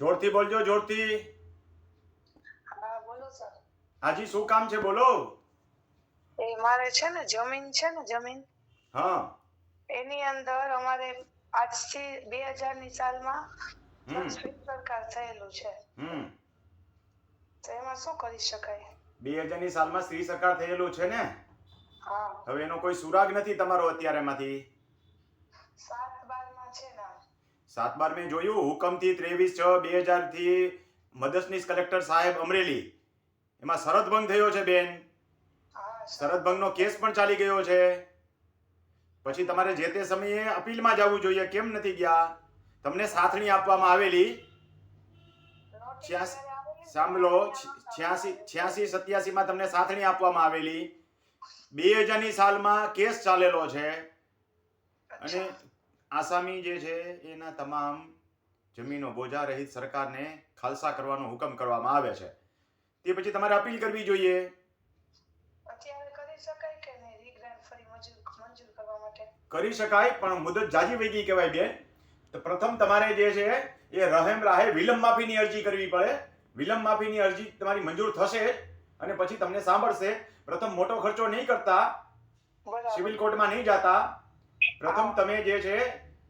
જોરથી બોલજો જોરથી. હાજી શું કામ છે? બોલો. એ મારે છે ને જમીન છે ને જમીન. હા. એની અંદર અમારે આજથી બે હજારની સાલમાં સરકાર થયેલું છે. તો એમાં શું કરી શકાય? બે હજારની સાલમાં સ્ત્રી સરકાર થયેલું છે ને? હવે એનો કોઈ સુરાગ નથી તમારો અત્યારે માંથી? ને સાત બાર મેં જોયું હુકમથી ત્રેવીસ છ બે હજારથી મદદનીશ કલેક્ટર સાહેબ અમરેલી. એમાં શરતભંગ થયો છે બેન. હા શરતભંગનો કેસ પણ ચાલી ગયો છે. પછી તમારે જે તે સમયે અપીલમાં જવું જોઈએ કેમ નથી ગયા? તમને સાથણી આપવામાં આવેલી. સાંભળો છ્યાસી છ્યાસી સત્યાસીમાં તમને સાથણી આપવામાં આવેલી. બે હજારની સાલમાં કેસ ચાલેલો છે. અને આસામી જે છે એના તમામ જમીનો બોજા રહિત સરકારને ખાલસા કરવાનો હુકમ કરવામાં આવે છે. તે પછી તમારે અપીલ કરવી જોઈએ. કરી શકાય પણ મુદત જાજી વહી ગઈ કહેવાય બેન. તો પ્રથમ તમારે જે છે એ રહેમ રાહે વિલંબ માફીની અરજી કરવી પડે. વિલંબ માફીની અરજી તમારી મંજૂર થશે અને પછી તમને સાંભળશે. પ્રથમ મોટો ખર્ચો નહીં કરતા. સિવિલ કોર્ટમાં નહીં જાતા. પ્રથમ તમે જે છે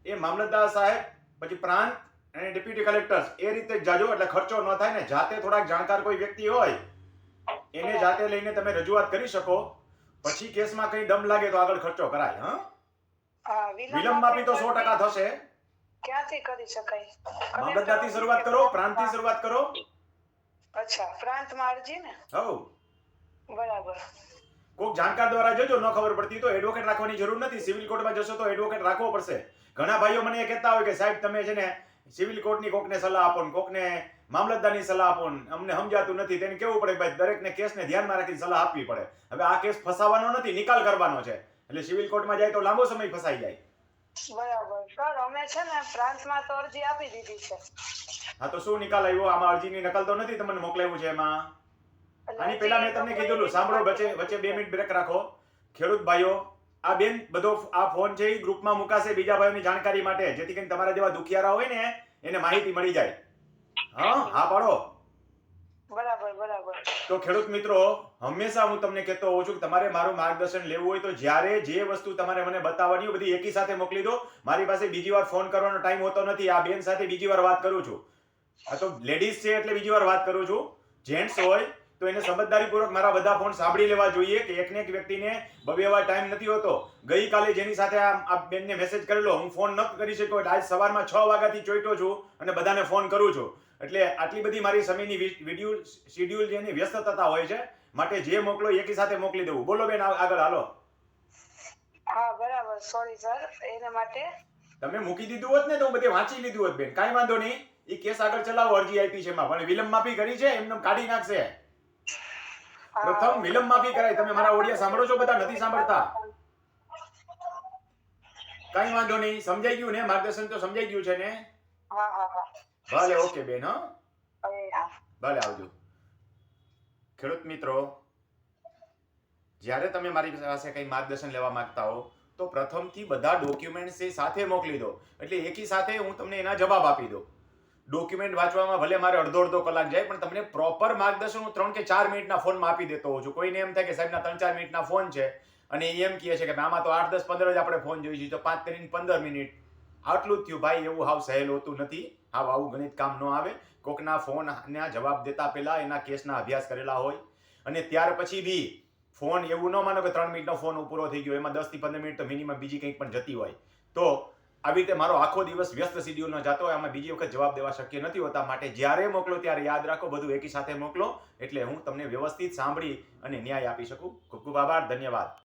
એ મામલતદાર સાહેબ પછી પ્રાંત અને ડેપ્યુટી કલેક્ટર્સ એ રીતે જાજો એટલે ખર્ચો ન થાય ને જાતે થોડાક જાણકાર કોઈ વ્યક્તિ હોય એને જાતે લઈને તમે રજૂઆત કરી શકો. પછી કેસમાં કઈ દમ લાગે તો આગળ ખર્ચો કરાય હા? હા વિલંબ માફી તો સો ટકા થશે. ક્યાંથી કરી શકાય? મામલતદારથી શરૂઆત કરો પ્રાંતથી શરૂઆત કરો. અચ્છા પ્રાંતમાં અરજી ને? હવ. બરાબર. કોઈક જાણકાર દ્વારા જોજો ન ખબર પડતી તો એડવોકેટ રાખવાની જરૂર નથી. સિવિલ કોર્ટમાં જશો તો એડવોકેટ રાખવો પડશે. ઘણા ભાઈઓ મને એ કહેતા હોય કે સાહેબ તમે છે ને સિવિલ કોર્ટની કોકને સલાહ આપો ને કોકને મામલતદારની સલાહ આપો અમને સમજાતું નથી. તેને કેવું પડે ભાઈ દરેકને કેસને ધ્યાનમાં રાખીને સલાહ આપવી પડે. હવે આ કેસ ફસાવાનો નથી નિકાલ કરવાનો છે. એટલે સિવિલ કોર્ટમાં જાય તો લાંબો સમય ફસાઈ જાય. બરાબર. સર અમે છે ને ફ્રાન્સમાં તો અરજી આપી દીધી છે. હા તો શું નિકાલ આવ્યો? આમાં અરજીની નકલ તો નથી તમને મોકલાવ્યું છે એમાં? આની પહેલા મેં તમને કીધું સાંભળો વચ્ચે વચ્ચે બે મિનિટ બ્રેક રાખો. ખેડૂત ભાઈઓ આ બેન બધો આ ફોન છે એ ગ્રુપમાં મુકાશે બીજા ભાઈઓની જાણકારી માટે. જેથી કરીને તમારા જેવા દુખિયારા હોય ને એને માહિતી મળી જાય. હા હા પાડો. બરાબર બરાબર. તો ખેડૂત મિત્રો હંમેશા હું તમને કહેતો હોઉં છું કે તમારે મારું માર્ગદર્શન લેવું હોય તો જ્યારે જે વસ્તુ તમારે મને બતાવવાની હોય બધી એકી સાથે મોકલી દો. મારી પાસે બીજી વાર ફોન કરવાનો ટાઈમ હોતો નથી. આ બેન સાથે બીજી વાર વાત કરું છું. આ તો લેડીઝ છે એટલે બીજી વાર વાત કરું છું. જેન્ટ્સ હોય તો એને સમજદારીપૂર્વક મારા બધા ફોન સાંભળી લેવા જોઈએ કે એકને એક વ્યક્તિને વાર ટાઈમ નથી હોતો. ગઈકાલે જેની સાથે આ બેનને મેસેજ કરેલો હું ફોન ન કરી શક્યો એટલે આજ સવારમાં છ વાગ્યાથી ચોઈટો છું અને બધાને ફોન કરું છું. એટલે આટલી બધી મારી સમયની વીડિયો શિડ્યુલ જેની વ્યસ્તતા હોય છે. માટે જે મોકલો એકી સાથે મોકલી દેવું. બોલો બેન આગળ હાલો. હા બરાબર. સોરી સર એને માટે? તમે મૂકી દીધું હોત ને તો હું બધે વાંચી લીધું હોત બેન. કાંઈ વાંધો નહીં. એ કેસ આગળ ચલાવો. અરજી આપી છે એમાં. પણ વિલંબ માફી કરી છે. એમને કાઢી નાખશે. પ્રથમ વિલંબ માફી કરાય. તમે મારા ઓડિયા સાંભળો છો બધા? નથી સાંભળતા? કઈ વાંધો નહીં. સમજાઈ ગયું ને? માર્ગદર્શન તો સમજાઈ ગયું છે ને? ભલે ઓકે બેન હા. ભલે આવજો. ખેડૂત મિત્રો જ્યારે તમે મારી પાસે કંઈ માર્ગદર્શન લેવા માંગતા હો તો પ્રથમથી બધા ડોક્યુમેન્ટ્સ એ સાથે મોકલી દો. એટલે એકી સાથે હું તમને એના જવાબ આપી દઉં. ડોક્યુમેન્ટ વાંચવામાં ભલે મારે અડધો અડધો કલાક જાય, પણ તમને પ્રોપર માર્ગદર્શન હું ત્રણ કે ચાર મિનિટના ફોનમાં આપી દેતો હોઉં છું. કોઈને એમ થાય કે સાહેબના ત્રણ ચાર મિનિટના ફોન છે, અને એ એમ કહે છે કે આમાં તો આઠ દસ પંદર જ આપણે ફોન જોઈએ છીએ તો પાંચ ત્રણ પંદર મિનિટ. આટલું જ થયું. ભાઈ, એવું હાવ સહેલ હોતું નથી. હાવ આવું ગણિત કામ ન આવે. કોકના ફોનના જવાબ દેતા પહેલાં એના કેસના અભ્યાસ કરેલા હોય. અને ત્યાર પછી બી ફોન એવું ન માનો કે ત્રણ મિનિટનો ફોન પૂરો થઈ ગયો. એમાં દસથી પંદર મિનિટ તો મિનિમમ બીજી કંઈક પણ જતી હોય. તો આવી રીતે મારો આખો દિવસ વ્યસ્ત શિડ્યુલનો જતો હોય, આમાં બીજી વખત જવાબ દેવા શક્ય નથી હોતા માટે જ્યારે મોકલો ત્યારે યાદ રાખો, બધું એકી સાથે મોકલો. એટલે હું તમને વ્યવસ્થિત સાંભળી અને ન્યાય આપી શકું. ખૂબ ખૂબ આભાર, ધન્યવાદ.